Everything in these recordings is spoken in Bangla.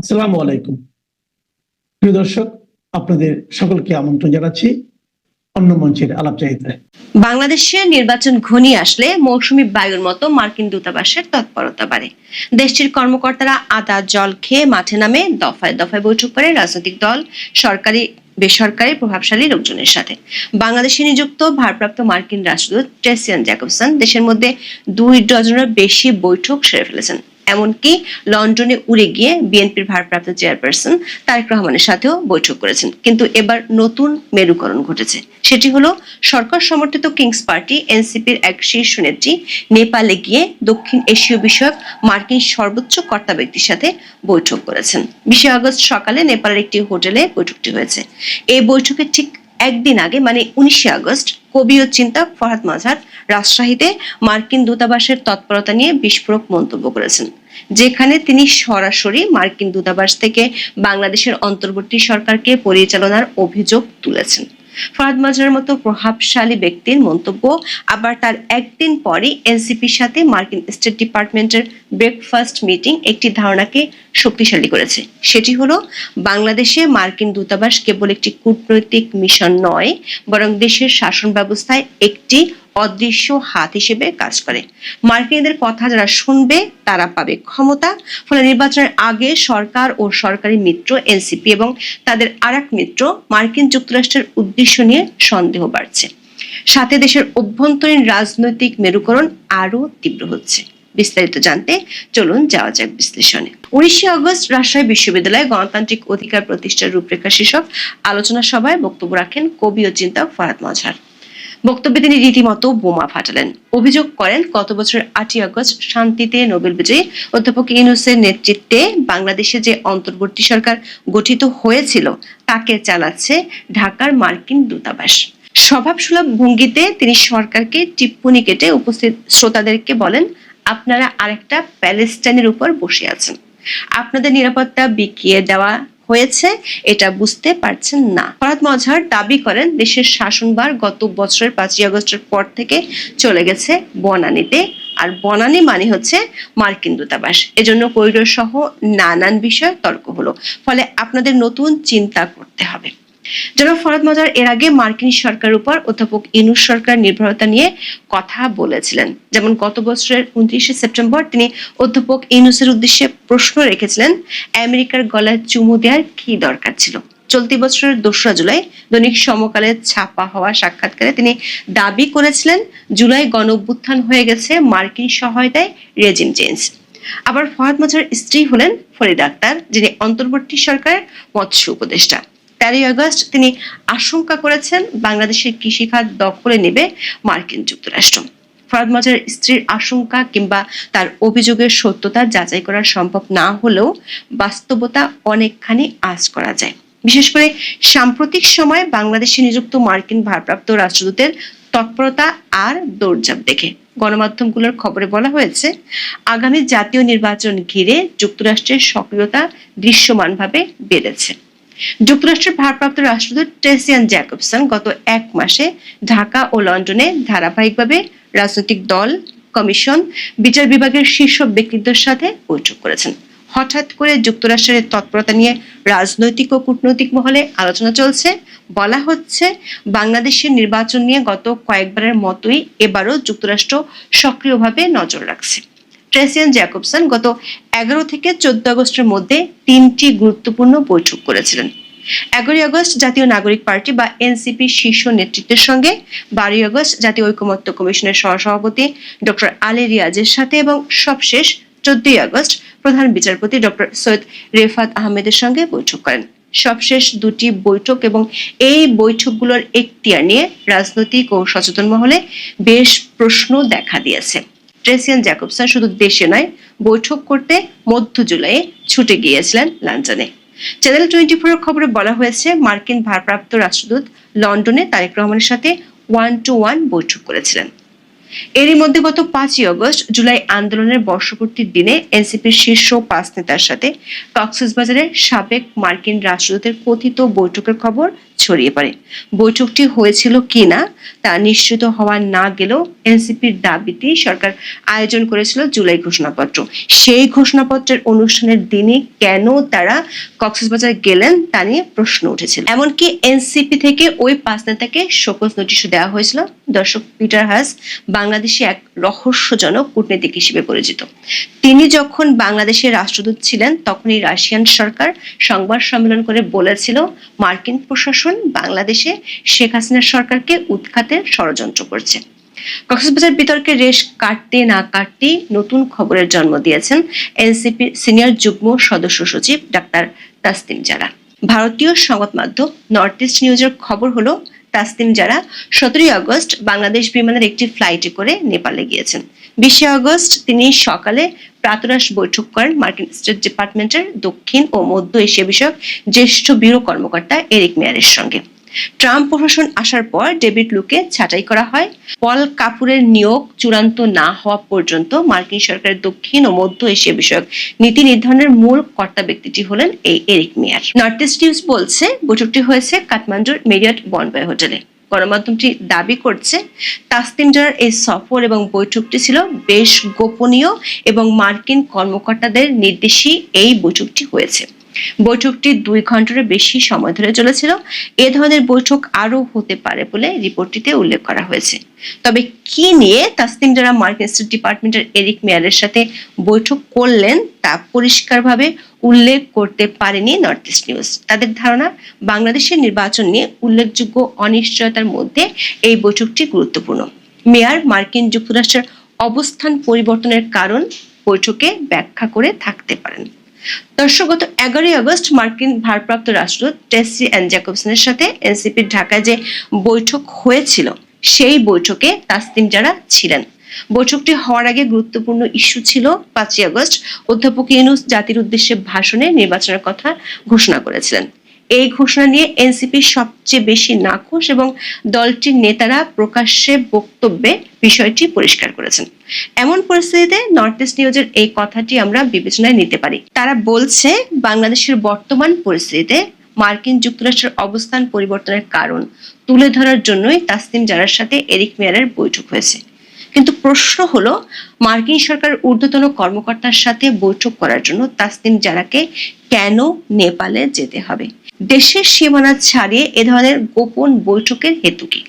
আসসালামু আলাইকুম। প্রিয় দর্শক, আপনাদের সকলকে আমন্ত্রণ জানাচ্ছি অন্য মঞ্চের আলাপচারিতায়। বাংলাদেশে নির্বাচন ঘনিয়ে আসলে মৌসুমী বায়ুর মতো মার্কিন দূতাবাসের তৎপরতা বাড়ে। দেশটির কর্মকর্তারা আদা জল খেয়ে মাঠে নামে দফায় দফায় বৈঠক করে রাজনৈতিক দল, সরকারি, বেসরকারি প্রভাবশালী লোকজনের সাথে। বাংলাদেশে নিযুক্ত ভারপ্রাপ্ত মার্কিন রাষ্ট্রদূত ট্রেসিয়ান জ্যাকবসন দেশের মধ্যে দুই ডজনের বেশি বৈঠক সেরে ফেলেছেন। এমনকি লন্ডনে উড়ে গিয়ে বিএনপির ভারপ্রাপ্ত চেয়ারপারসন তারেক রহমানের সাথেও বৈঠক করেছেন। কিন্তু এবার নতুন মেরুকরণ ঘটেছে। সেটি হলো, সরকার সমর্থিত কিংস পার্টি, এনসিপির এক শীর্ষ নেত্রী নেপালে গিয়ে দক্ষিণ এশীয় বিষয়ক মার্কিন সর্বোচ্চ কর্তা ব্যক্তির সাথে বৈঠক করেছেন। বিশে আগস্ট সকালে নেপালের একটি হোটেলে বৈঠকটি হয়েছে। এই বৈঠকের ঠিক একদিন আগে মানে উনিশে আগস্ট, কবি ও চিন্তা ফরহাদ মাঝার রাজশাহীতে মার্কিন দূতাবাসের তৎপরতা নিয়ে বিস্ফোরক মন্তব্য করেছেন, যেখানে তিনি সরাসরি মার্কিন দূতাবাস থেকে বাংলাদেশের অন্তর্বর্তী সরকারকে পরিচালনার অভিযোগ তুলেছেন। ফরহাদ মাঝারের মতো প্রভাবশালী ব্যক্তির মন্তব্য, আবার তার একদিন পরে এনসিপির সাথে মার্কিন স্টেট ডিপার্টমেন্টের ব্রেকফাস্ট মিটিং একটি ধারণাকে শক্তিশালী করেছে। সেটি হলো, বাংলাদেশে মার্কিন দূতাবাস কেবল একটি কূটনৈতিক মিশন নয়, বরং দেশের শাসন ব্যবস্থায় একটি অদৃশ্য হাত হিসেবে কাজ করে। মার্কিনদের কথা যারা শুনবে, তারা পাবে ক্ষমতা। ফলে নির্বাচনের আগে সরকার ও সরকারি মিত্র, এনসিপি এবং তাদের আরেক মিত্র, মার্কিন যুক্তরাষ্ট্রের উদ্দেশ্য নিয়ে সন্দেহ বাড়ছে। সাথে দেশের অভ্যন্তরীণ রাজনৈতিক মেরুকরণ আরও তীব্র হচ্ছে। বিস্তারিত জানতে চলুন যাওয়া যাক বিশ্লেষণে। উনিশে আগস্ট রাজশাহী বিশ্ববিদ্যালয়ে গণতান্ত্রিক অধিকার প্রতিষ্ঠার রূপরেখা শীর্ষক আলোচনা সভায় বক্তব্য রাখেন কবি ও চিন্তক ফরাদ মজহার বক্তব্যে তিনি রীতিমতো বোমা ফাটালেন। অভিযোগ করেন, গত বছরের আটই আগস্ট শান্তিতে নোবেল বিজয়ী অধ্যাপক ইউনুসের নেতৃত্বে বাংলাদেশে যে অন্তর্বর্তী সরকার গঠিত হয়েছিল, তাকে চালাচ্ছে ঢাকার মার্কিন দূতাবাস। স্বভাবসুলভ ভঙ্গিতে তিনি সরকারকে টিপ্পনি কেটে উপস্থিত শ্রোতাদেরকে বলেন, আপনারা আরেকটা প্যালেস্টাইনের উপর বসে আছেন। আপনাদের নিরাপত্তা বিকিয়ে দেওয়া হয়েছে, এটা বুঝতে পারছেন না। ফরাদ মজহার দাবি করেন, দেশের শাসনবার গত বছরের পাঁচই আগস্টের পর থেকে চলে গেছে বনানীতে। আর বনানী মানে হচ্ছে মার্কিন দূতাবাস। এজন্য করিডোর সহ নানান বিষয়ে তর্ক হলো। ফলে আপনাদের নতুন চিন্তা করতে হবে। জনাব ফরাদ মজার এর আগে মার্কিন সরকার উপর অধ্যাপক ইনুস সরকার নির্ভরতা নিয়ে কথা বলেছিলেন। যেমন গত বছরের উনত্রিশে সেপ্টেম্বর তিনি অধ্যাপক ইনুসের উদ্দেশ্যে প্রশ্ন রেখেছিলেন, আমেরিকার গলায় চুমু দেওয়ার কি দরকার ছিল? চলতি বছরের দোসরা জুলাই দৈনিক সমকালে ছাপা হওয়া সাক্ষাৎকারে তিনি দাবি করেছিলেন, জুলাই গণ অভ্যুত্থান হয়ে গেছে, মার্কিন সহায়তায় রেজিম চেঞ্জ। আবার ফহাদ মজার স্ত্রী হলেন ফরিদ আক্তার, যিনি অন্তর্বর্তী সরকারের মৎস্য উপদেষ্টা। তেরোই আগস্ট তিনি আশঙ্কা করেছেন বাংলাদেশের কৃষিখাত দখলে নেবে মার্কিন যুক্তরাষ্ট্র। ফরাদ মজার স্ত্রীর আশঙ্কা কিংবা তার অভিযোগের সত্যতা যাচাই করা সম্ভব না হলেও বাস্তবতা অনেকখানি আজ করা যায়। বিশেষ করে সাম্প্রতিক সময়ে বাংলাদেশে নিযুক্ত মার্কিন ভারপ্রাপ্ত রাষ্ট্রদূতের তৎপরতা আর দৌড়ঝাঁপ দেখে। গণমাধ্যমগুলোর খবরে বলা হয়েছে, আগামী জাতীয় নির্বাচন ঘিরে যুক্তরাষ্ট্রের সক্রিয়তা দৃশ্যমানভাবে বেড়েছে। যুক্তরাষ্ট্রের ভারপ্রাপ্ত রাষ্ট্রদূত ট্রেসিয়ান জ্যাকবসন গত এক মাসে ঢাকা ও লন্ডনে ধারাবাহিকভাবে রাজনৈতিক দল, কমিশন, বিচার বিভাগের শীর্ষ ব্যক্তিত্বের সাথে বৈঠক করেছেন। হঠাৎ করে যুক্তরাষ্ট্রের তৎপরতা নিয়ে রাজনৈতিক ও কূটনৈতিক মহলে আলোচনা চলছে। বলা হচ্ছে, বাংলাদেশের নির্বাচন নিয়ে গত কয়েকবারের মতোই এবারও যুক্তরাষ্ট্র সক্রিয়ভাবে নজর রাখছে। ট্রেসিয়ান জ্যাকবসন গত এগারো থেকে চোদ্দ আগস্টের মধ্যে তিনটি গুরুত্বপূর্ণ বৈঠক করেছিলেন। এগারোই আগস্ট জাতীয় নাগরিক পার্টি বা এনসিপি শীর্ষ নেতৃত্বের সঙ্গে, বারোই আগস্ট জাতীয় ঐকমত্য কমিশনের সহসভাপতি ডক্টর আলী রিয়াজের সাথে এবং সবশেষ চোদ্দই আগস্ট প্রধান বিচারপতি ডক্টর সৈয়দ রেফাত আহমেদের সঙ্গে বৈঠক করেন। সবশেষ দুটি বৈঠক এবং এই বৈঠকগুলোর এখতিয়ার নিয়ে রাজনৈতিক ও সচেতন মহলে বেশ প্রশ্ন দেখা দিয়েছে। ট্রেসিয়ান জ্যাকবসন শুধু দেশে নয়, বৈঠক করতে মধ্য জুলাইয়ে ছুটে গিয়েছিলেন লন্ডনে। চ্যানেল টোয়েন্টি ফোর খবরে বলা হয়েছে, মার্কিন ভারপ্রাপ্ত রাষ্ট্রদূত লন্ডনে তারেক রহমানের সাথে ওয়ান টু ওয়ান বৈঠক করেছিলেন। এরই মধ্যে গত পাঁচই আগস্ট জুলাই আন্দোলনের বর্ষপূর্তির দিনে এনসিপির শীর্ষ পাঁচ নেতার সাথে কক্সবাজারের সাবেক মার্কিন রাষ্ট্রদূতের কথিত বৈঠকের খবর ছড়িয়ে পড়ে। বৈঠকটি হয়েছিল কিনা তা নিশ্চিত হওয়া না গেলেও এনসিপির দাবিতেই সরকার আয়োজন করেছিল জুলাই ঘোষণাপত্র। সেই ঘোষণাপত্রের অনুষ্ঠানের দিনে কেন তারা কক্সবাজার গেলেন তা নিয়ে প্রশ্ন উঠেছিল। এমনকি এনসিপি থেকে ওই পাঁচ নেতাকে শোকজ নোটিশও দেওয়া হয়েছিল। দর্শক পিটার হাস বাংলাদেশে এক রহস্যজনক কূটনীতিক হিসেবে পরিচিত। তিনি যখন বাংলাদেশের রাষ্ট্রদূত ছিলেন, তখনই রাশিয়ান সরকার সংবাদ সম্মেলন করে বলেছিল, মার্কিন প্রশাসন বাংলাদেশে শেখ হাসিনার সরকারকে উৎখাতের ষড়যন্ত্র করছে। কক্সবাজার বিতর্কে রেশ কাটতে না কাটতেই নতুন খবরের জন্ম দিয়েছেন এনসিপি সিনিয়র যুগ্ম সদস্য সচিব ডাক্তার তাসতিম জারা। ভারতীয় সংবাদ মাধ্যম নর্থ ইস্ট নিউজের খবর হলো তাসতিম জারা সতেরোই আগস্ট বাংলাদেশ বিমানের একটি ফ্লাইটে করে নেপালে গিয়েছেন। বিশে আগস্ট তিনি সকালে প্রাতরাশ বৈঠক করেন মার্কিন স্টেট ডিপার্টমেন্টের দক্ষিণ ও মধ্য এশিয়া বিষয়ক জ্যেষ্ঠ ব্যুরো কর্মকর্তা এরিক মেয়ারের সঙ্গে। ট্রাম্প প্রশাসন আসার পর ডেভিড লুকে ছাঁটাই করা হয়। পল কাপুরের নিয়োগ চূড়ান্ত না হওয়া পর্যন্ত মার্কিন সরকারের দক্ষিণ ও মধ্য এশিয়া বিষয়ক নীতি নির্ধারণের মূল কর্তা ব্যক্তিটি হলেন এই Eric Meyer. North East News বলছে, বৈঠকটি হয়েছে কাঠমান্ডুর মেরিয়ট বনবয় হোটেলে। গণমাধ্যমটি দাবি করছে তাসতিম জারার এই সফর এবং বৈঠকটি ছিল বেশ গোপনীয় এবং মার্কিন কর্মকর্তাদের নির্দেশেই এই বৈঠকটি হয়েছে। বৈঠকটি দুই ঘণ্টার বেশি সময় ধরে চলেছিল। এ ধরনের বৈঠক আরও হতে পারে বলে রিপোর্টটিতে উল্লেখ করা হয়েছে। তবে কি নিয়ে তাসতিম যারা মার্কিন স্টেট ডিপার্টমেন্টের এরিক মেয়ারের সাথে বৈঠক করলেন তা পরিষ্কারভাবে উল্লেখ করতে পারেনি নর্থ ইস্ট নিউজ তাদের ধারণা, বাংলাদেশের নির্বাচন নিয়ে উল্লেখযোগ্য অনিশ্চয়তার মধ্যে এই বৈঠকটি গুরুত্বপূর্ণ। মেয়ার মার্কিন যুক্তরাষ্ট্রের অবস্থান পরিবর্তনের কারণ বৈঠকে ব্যাখ্যা করে থাকতে পারেন। দর্শক গত এগারোই আগস্ট মার্কিন ভারপ্রাপ্ত রাষ্ট্রদূত টেসি অ্যান্ড জ্যাকবসনের সাথে এনসিপির ঢাকায় যে বৈঠক হয়েছিল, সেই বৈঠকে তাসতিম যারা ছিলেন। বৈঠকটি হওয়ার আগে গুরুত্বপূর্ণ ইস্যু ছিল পাঁচই আগস্ট। অধ্যাপক ইউনুস জাতির উদ্দেশ্যে ভাষণে নির্বাচনের কথা ঘোষণা করেছিলেন। এই ঘোষণা নিয়ে এনসিপি সবচেয়ে বেশি নাখোশ এবং দলটির নেতারা প্রকাশ্যে বক্তব্যে বিষয়টি পরিষ্কার করেছেন। এমন পরিস্থিতিতে নর্থ ইস্ট নিউজের এই কথাটি আমরা বিবেচনায় নিতে পারি। তারা বলছে, বাংলাদেশের বর্তমান পরিস্থিতিতে মার্কিন যুক্তরাষ্ট্রের অবস্থান পরিবর্তনের কারণ তুলে ধরার জন্যই তাসতিম জারার সাথে এরিক মেয়ারের বৈঠক হয়েছে। কিন্তু প্রশ্ন হলো, মার্কিন সরকার ঊর্ধ্বতন কর্মকর্তার সাথে বৈঠক করার জন্য তাসনিম জারাকে কেন নেপালে যেতে হবে? দেশের সীমানা ছাড়িয়ে এ ধরনের গোপন বৈঠকের হেতু কি?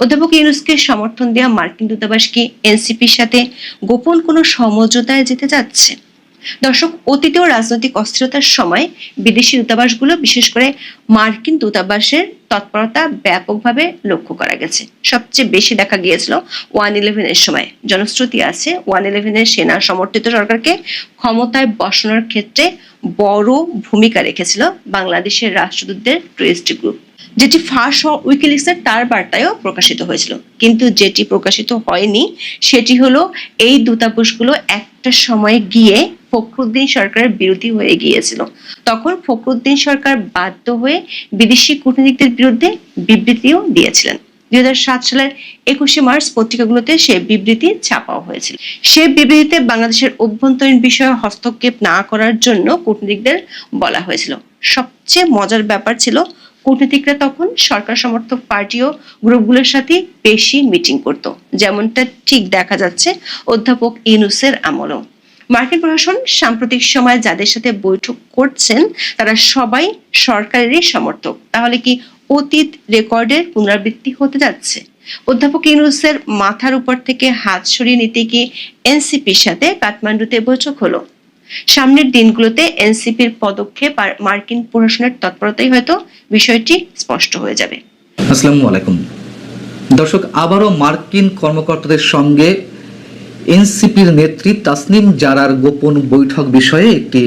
অধ্যাপক ইউনুসকে সমর্থন দেওয়া মার্কিন দূতাবাস কি এনসিপির সাথে গোপন কোনো সমঝোতায় যেতে যাচ্ছে? দর্শক, অতীতেও রাজনৈতিক অস্থিরতার সময় বিদেশি দূতাবাসগুলো, বিশেষ করে মার্কিন দূতাবাসের তৎপরতা ব্যাপকভাবে লক্ষ্য করা গেছে। সবচেয়ে বেশি দেখা গিয়েছিল ওয়ান ইলেভেনের সময়। জনশ্রুতি আছে, ওয়ান ইলেভেনের সেনা সমর্থিত সরকারকে ক্ষমতায় বসানোর ক্ষেত্রে বড় ভূমিকা রেখেছিল বাংলাদেশের রাষ্ট্রদূতদের টুরিস্ট গ্রুপ। যেটি হওয়া উইকিলিক্সের তার বার্তায়ও প্রকাশিত হয়েছিল। কিন্তু যেটি প্রকাশিত হয়নি, সেটি হলো এই দূতাবাসগুলো একটা সময় গিয়ে ফখরুদ্দিন সরকারের বিরোধী হয়ে গিয়েছিল। তখন ফখরুদ্দিন সরকার বাধ্য হয়ে বিদেশি কূটনীতিকদের বিরুদ্ধে বিবৃতিও দিয়েছিলেন। দুই হাজার সাত সালের একুশে মার্চ পত্রিকাগুলোতে সে বিবৃতি ছাপাও হয়েছিল। সে বিবৃতিতে বাংলাদেশের অভ্যন্তরীণ বিষয়ে হস্তক্ষেপ না করার জন্য কূটনীতিকদের বলা হয়েছিল। সবচেয়ে মজার ব্যাপার ছিল, কূটনীতিকরা তখন সরকার সমর্থক পার্টি ও গ্রুপগুলোর সাথে বেশি মিটিং করত। যেমনটা ঠিক দেখা যাচ্ছে অধ্যাপক ইনুসের আমলও। মার্কিন প্রশাসন সাম্প্রতিক সময়ে যাদের সাথে বৈঠক করছেন, তারা সবাই সরকারেরই সমর্থক। তাহলে কি অতীত রেকর্ডের পুনরাবৃত্তি হতে যাচ্ছে? অধ্যাপক ইউনুসের মাথার উপর থেকে হাত সরিয়ে নিতে গিয়ে এনসিপির সাথে কাঠমান্ডুতে বৈঠক হলো? সামনের দিনগুলোতে এনসিপির পদক্ষেপ আর মার্কিন প্রশাসনের তৎপরতাই হয়তো বিষয়টি স্পষ্ট হয়ে যাবে। আসসালামু আলাইকুম। দর্শক, আবারও মার্কিন কর্মকর্তাদের সঙ্গে এনসিপির নেত্রী তাসনিম জারার গোপন বৈঠক বিষয়ে একটি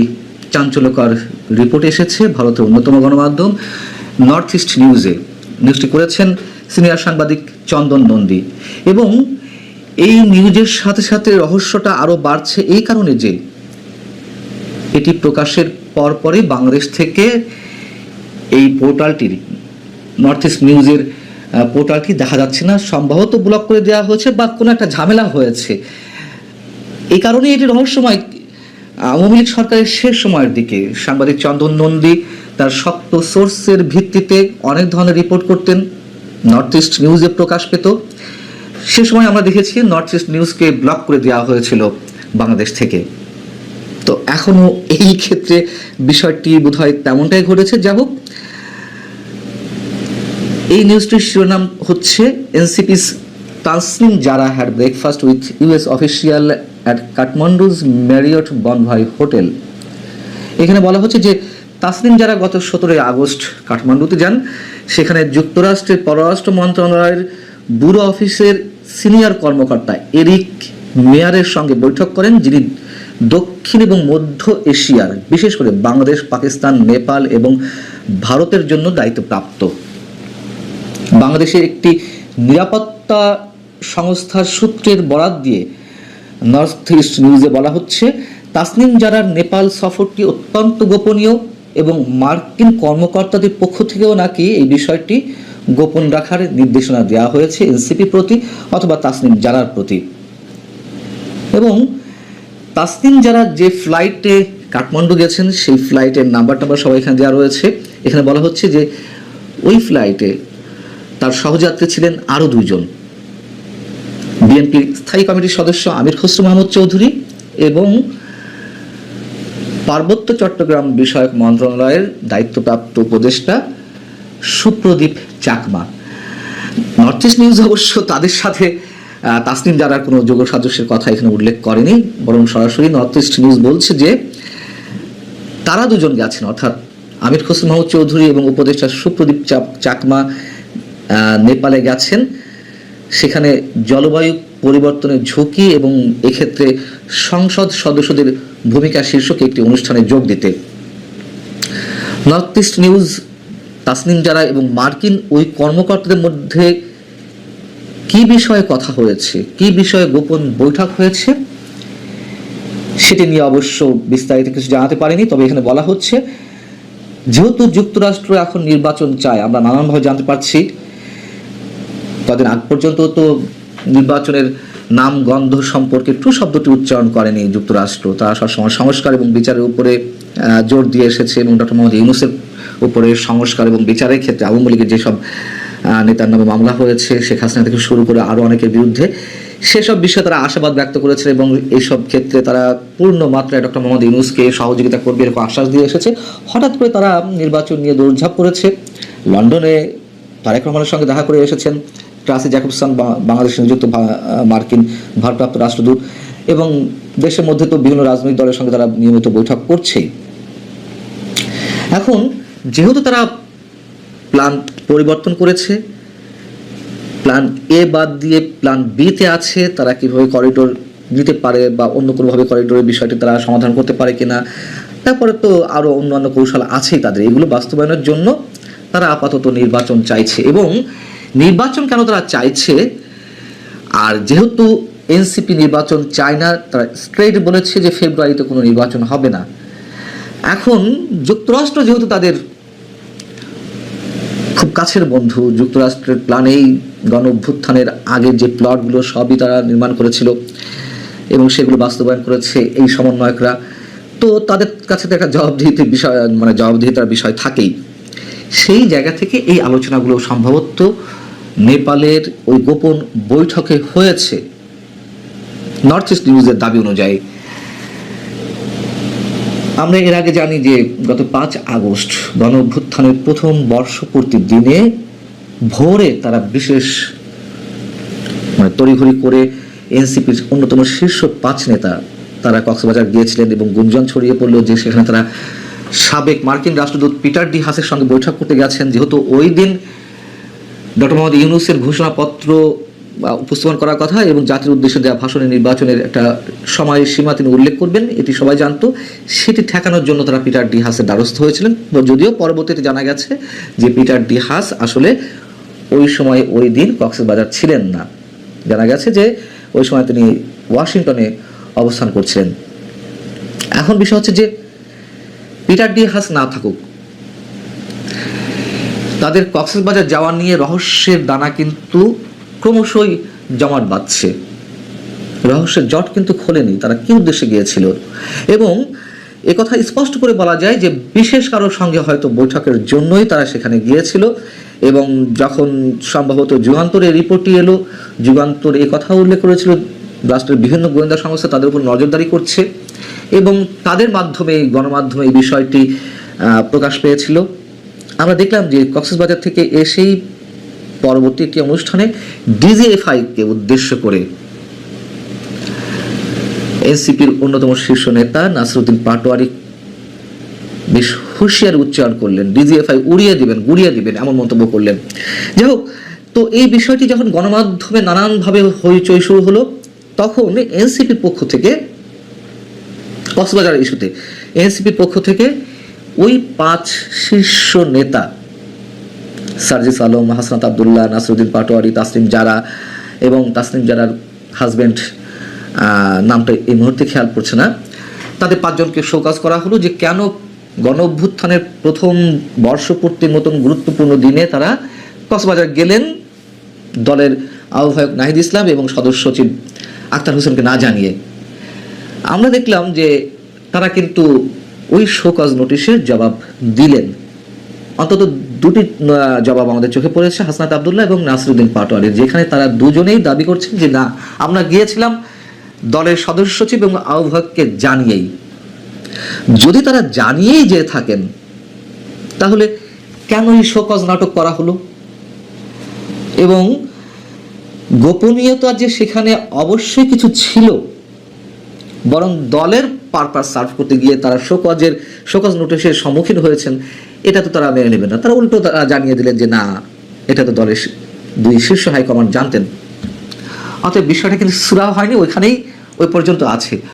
চাঞ্চল্যকর রিপোর্ট এসেছে ভারতের অন্যতম গণমাধ্যম, নর্থ ইস্ট নিউজে। নিউজটি করেছেন সিনিয়র সাংবাদিক চন্দন নন্দী। এবং এই নিউজের সাথে সাথে রহস্যটা আরও বাড়ছে এই কারণে যে এটি প্রকাশের পরপরই বাংলাদেশ থেকে এই পোর্টালটির নর্থ ইস্ট নিউজের পোর্টালটি দেখা যাচ্ছে না। সম্ভবত ব্লক করে দেওয়া হয়েছে বা কোনো একটা ঝামেলা হয়েছে। এই কারণে এটি রহস্যময়। আওয়ামী লীগ সরকারের শেষ সময়ের দিকে সাংবাদিক চন্দন নন্দী তার শক্ত সোর্সের ভিত্তিতে অনেক ধরনের রিপোর্ট করতেন। নর্থ ইস্ট নিউজে প্রকাশ পেত। সে সময় আমরা দেখেছি নর্থ ইস্ট নিউজকে ব্লক করে দেওয়া হয়েছিল বাংলাদেশ থেকে। তো এখনও এই ক্ষেত্রে বিষয়টি বোধহয় তেমনটাই ঘটেছে। যা হোক, এই নিউজটির শিরোনাম হচ্ছে NCP's Tasnim Jara had breakfast with US official at Kathmandu's Marriott Bonvoy hotel এখানে বলা হচ্ছে যে, তাসনিম যারা গত সতেরোই আগস্ট কাঠমান্ডুতে যান, সেখানে যুক্তরাষ্ট্রের পররাষ্ট্র মন্ত্রণালয়ের ব্যুরো অফিসের সিনিয়র কর্মকর্তা এরিক মেয়ারের সঙ্গে বৈঠক করেন, যিনি দক্ষিণ এবং মধ্য এশিয়ার, বিশেষ করে বাংলাদেশ, পাকিস্তান, নেপাল এবং ভারতের জন্য দায়িত্বপ্রাপ্ত। বাংলাদেশের একটি নিরাপত্তা সংস্থার সূত্রের বরাত দিয়ে নর্থ ইস্ট নিউজে বলা হচ্ছে, তাসনিম জারার নেপাল সফরটি অত্যন্ত গোপনীয় এবং মার্কিন কর্মকর্তাদের পক্ষ থেকেও নাকি এই বিষয়টি গোপন রাখার নির্দেশনা দেওয়া হয়েছে এনসিপি প্রতি অথবা তাসনিম জারার প্রতি। এবং তাসনিম যারা যে ফ্লাইটে কাঠমান্ডু গেছেন, সেই ফ্লাইটের নাম্বার টাম্বার সবাই এখানে দেওয়া রয়েছে। এখানে বলা হচ্ছে যে, ওই ফ্লাইটে তার সহযাত্রী ছিলেন আরও দুইজন। বিএনপির স্থায়ী কমিটির সদস্য আমির খসরু মাহমুদ চৌধুরী এবং পার্বত্য চট্টগ্রাম বিষয়ক মন্ত্রণালয়ের দায়িত্বপ্রাপ্ত উপদেষ্টা Supradeep Chakma. North East News অবশ্য তাদের সাথে তাসনিম যারার কোনো যোগ সাদৃশ্যের কথা এখানে উল্লেখ করেনি। বরং সরাসরি নর্থ ইস্ট নিউজ বলছে যে, তারা দুজন গেছেন, অর্থাৎ আমির খসরু মাহমুদ চৌধুরী এবং উপদেষ্টা সুপ্রদীপ চাকমা নেপালে গেছেন। সেখানে জলবায়ু পরিবর্তনের ঝুঁকি এবং এক্ষেত্রে সংসদ সদস্যদের ভূমিকা শীর্ষক একটি অনুষ্ঠানে যোগ দিতে। নর্থ ইস্ট নিউজ তাসনিম যারা এবং মার্কিন ওই কর্মকর্তাদের মধ্যে কি বিষয়ে কথা হয়েছে? কি বিষয়ে গোপন বৈঠক হয়েছে? সেটি নিয়ে অবশ্য বিস্তারিত কিছু জানাতে পারেনি, তবে এখানে বলা হচ্ছে, যেহেতু যুক্তরাষ্ট্র এখন নির্বাচন চায়, আমরা নানানভাবে জানতে পারছি। কদিন আগ পর্যন্ত তো নির্বাচনের নাম, গন্ধ সম্পর্কে ট্রু শব্দটি উচ্চারণ করেনি যুক্তরাষ্ট্র। তারা সবসময় সংস্কার এবং বিচারের উপরে জোর দিয়ে এসেছে এবং ডক্টর মোহাম্মদ ইউনুসের উপরে সংস্কার এবং বিচারের ক্ষেত্রে আওয়ামী লীগের যেসব নেতার নামে মামলা হয়েছে, শেখ হাসিনা থেকে শুরু করে আরও অনেকের বিরুদ্ধে, সেসব বিষয়ে তারা আশাবাদ ব্যক্ত করেছে এবং এইসব ক্ষেত্রে তারা পূর্ণ মাত্রায় ডক্টর মোহাম্মদ ইউনুসকে সহযোগিতা করবে এরকম আশ্বাস দিয়ে এসেছে। হঠাৎ করে তারা নির্বাচন নিয়ে দৌড়ঝাঁপ করেছে। লন্ডনে তারেক রহমানের সঙ্গে দেখা করে এসেছেন। ট্রাসি জ্যাকবসন বাংলাদেশে নিযুক্ত মার্কিন ভারপ্রাপ্ত রাষ্ট্রদূত এবং দেশের মধ্যে তো বিভিন্ন রাজনৈতিক দলের সঙ্গে তারা নিয়মিত বৈঠক করছেই। এখন যেহেতু তারা প্ল্যান পরিবর্তন করেছে, প্ল্যান এ বাদ দিয়ে প্ল্যান বিতে আছে, তারা কীভাবে করিডোর দিতে পারে বা অন্য কোনোভাবে করিডোরের বিষয়টি তারা সমাধান করতে পারে কিনা, তারপরে তো আরও অন্যান্য কৌশল আছেই তাদের। এগুলো বাস্তবায়নের জন্য তারা আপাতত নির্বাচন চাইছে এবং নির্বাচন কেন তারা চাইছে? আর যেহেতু এনসিপি নির্বাচন চায় না, তারা স্ট্রেট বলেছে যে ফেব্রুয়ারিতে কোনো নির্বাচন হবে না। এখন যুক্তরাষ্ট্র যেহেতু তাদের খুব কাছের বন্ধু, যুক্তরাষ্ট্রের প্ল্যানেই গণ অভ্যুত্থানের আগের যে প্লটগুলো সবই তারা নির্মাণ করেছিল এবং সেগুলো বাস্তবায়ন করেছে এই সমন্বয়করা। তো তাদের কাছে তো একটা জবাবদিহিতে বিষয় মানে জবাবদিহিতার বিষয় থাকেই। সেই জায়গা থেকে এই আলোচনাগুলো সম্ভবত নেপালের ওই গোপন বৈঠকে হয়েছে। নর্থ ইস্ট নিউজের দাবি অনুযায়ী। আমরা এর আগে জানি যে গত পাঁচ আগস্ট গণ অভ্যুত্থানের প্রথম বর্ষপূর্তির দিনে ভোরে তারা বিশেষ মানে তড়িঘড়ি করে এনসিপির অন্যতম শীর্ষ পাঁচ নেতা তারা কক্সবাজার গিয়েছিলেন এবং গুঞ্জন ছড়িয়ে পড়ল যে সেখানে তারা সাবেক মার্কিন রাষ্ট্রদূত পিটার ডি হাসের সঙ্গে বৈঠক করতে গেছেন, যেহেতু ওই দিন ডক্টর মোহাম্মদ ইউনুসের ঘোষণাপত্র উপস্থাপন করার কথা এবং জাতির উদ্দেশ্যে দেওয়া ভাষণে নির্বাচনের একটা সময় সীমা তিনি উল্লেখ করবেন, এটি সবাই জানতো। সেটি ঠেকানোর জন্য তারা পিটার ডি হাসের দ্বারস্থ হয়েছিলেন। যদিও পরবর্তীতে জানা গেছে যে পিটার ডি হাস আসলে ওই সময় ওই দিন কক্সবাজার ছিলেন না। জানা গেছে যে ওই সময় তিনি ওয়াশিংটনে অবস্থান করছিলেন। এখন বিষয় হচ্ছে যে পিটার ডি হাস না থাকুক। তাদের কক্সবাজার যাওয়া নিয়ে রহস্যের দানা কিন্তু ক্রমশই জমাট বাঁধছে। রহস্যের জট কিন্তু খোলেনি, তারা কি উদ্দেশ্যে গিয়েছিল? এবং কথা স্পষ্ট করে বলা যায় যে বিশেষ কারোর সঙ্গে হয়তো বৈঠকের জন্যই তারা সেখানে গিয়েছিল এবং যখন সম্ভবত যুগান্তরের রিপোর্টটি এলো, যুগান্তর কথা উল্লেখ করেছিল, রাষ্ট্রের বিভিন্ন গোয়েন্দা সংস্থা তাদের উপর নজরদারি করছে। এবং তাদের মাধ্যমে, গণমাধ্যমে এই বিষয়টি প্রকাশ পেয়েছিল। আমরা দেখলাম যে কক্সবাজার থেকে এসেই পরবর্তী একটি অনুষ্ঠানে ডিজিএফআই কে উদ্দেশ্য করে এনসিপির অন্যতম শীর্ষ নেতা নাসরুদ্দিন পাটোয়ারি বেশ হুঁশিয়ার উচ্চারণ করলেন, ডিজিএফআই উড়িয়ে দিবেন, গুড়িয়ে দিবেন, এমন মন্তব্য করলেন। যাই হোক, তো এই বিষয়টি যখন গণমাধ্যমে নানানভাবে হইচই শুরু হলো, তখন এনসিপির পক্ষ থেকে কক্সবাজার ইস্যুতে। এনসিপির পক্ষ থেকে ওই পাঁচ শীর্ষ নেতা, সার্জিস আলম, হাসনাত আবদুল্লাহ, নাসরুদ্দিন পাটোয়ারি তাসলিম জারা এবং তাসলিম জারার হাজবেন্ড নামটা এই মুহূর্তে খেয়াল পড়ছে না। তাদের পাঁচজনকে শোকাজ করা হলো যে কেন গণ অভ্যুত্থানের প্রথম বর্ষপূর্তির মতন গুরুত্বপূর্ণ দিনে তারা কক্সবাজার গেলেন দলের আহ্বায়ক নাহিদ ইসলাম এবং সদস্য সচিব আক্তার হোসেনকে না জানিয়ে। আমরা দেখলাম যে তারা কিন্তু ওই শোকজ নোটিশের জবাব দিলেন। অন্তত দুটি জবাব আমাদের চোখে পড়েছে, হাসনাত আবদুল্লাহ এবং নাসরুদ্দিন পাটোয়ারির। যেখানে তারা দুজনেই দাবি করছেন যে, না, আমরা গিয়েছিলাম দলের সদস্য সচিব এবং আহ্বায়ককে জানিয়েই। যদি তারা জানিয়েই যে থাকেন, তাহলে কেন এই শোকজ নাটক করা হলো? এবং গোপনীয়তা যে সেখানে অবশ্যই কিছু ছিল বরং দলের পারপাস সার্ভ করতে গিয়ে তারা শোকজের, শোকজ নোটিশের সম্মুখীন হয়েছেন, এটা তো তারা মেনে নেবেন না। তারা উল্টো তারা জানিয়ে দিলেন যে না, এটা তো দলের দুই শীর্ষ হাইকমান্ড জানতেন। অতএব বিষয়টা কিন্তু সুরা হয়নি, ওইখানেই ওই পর্যন্ত আছে।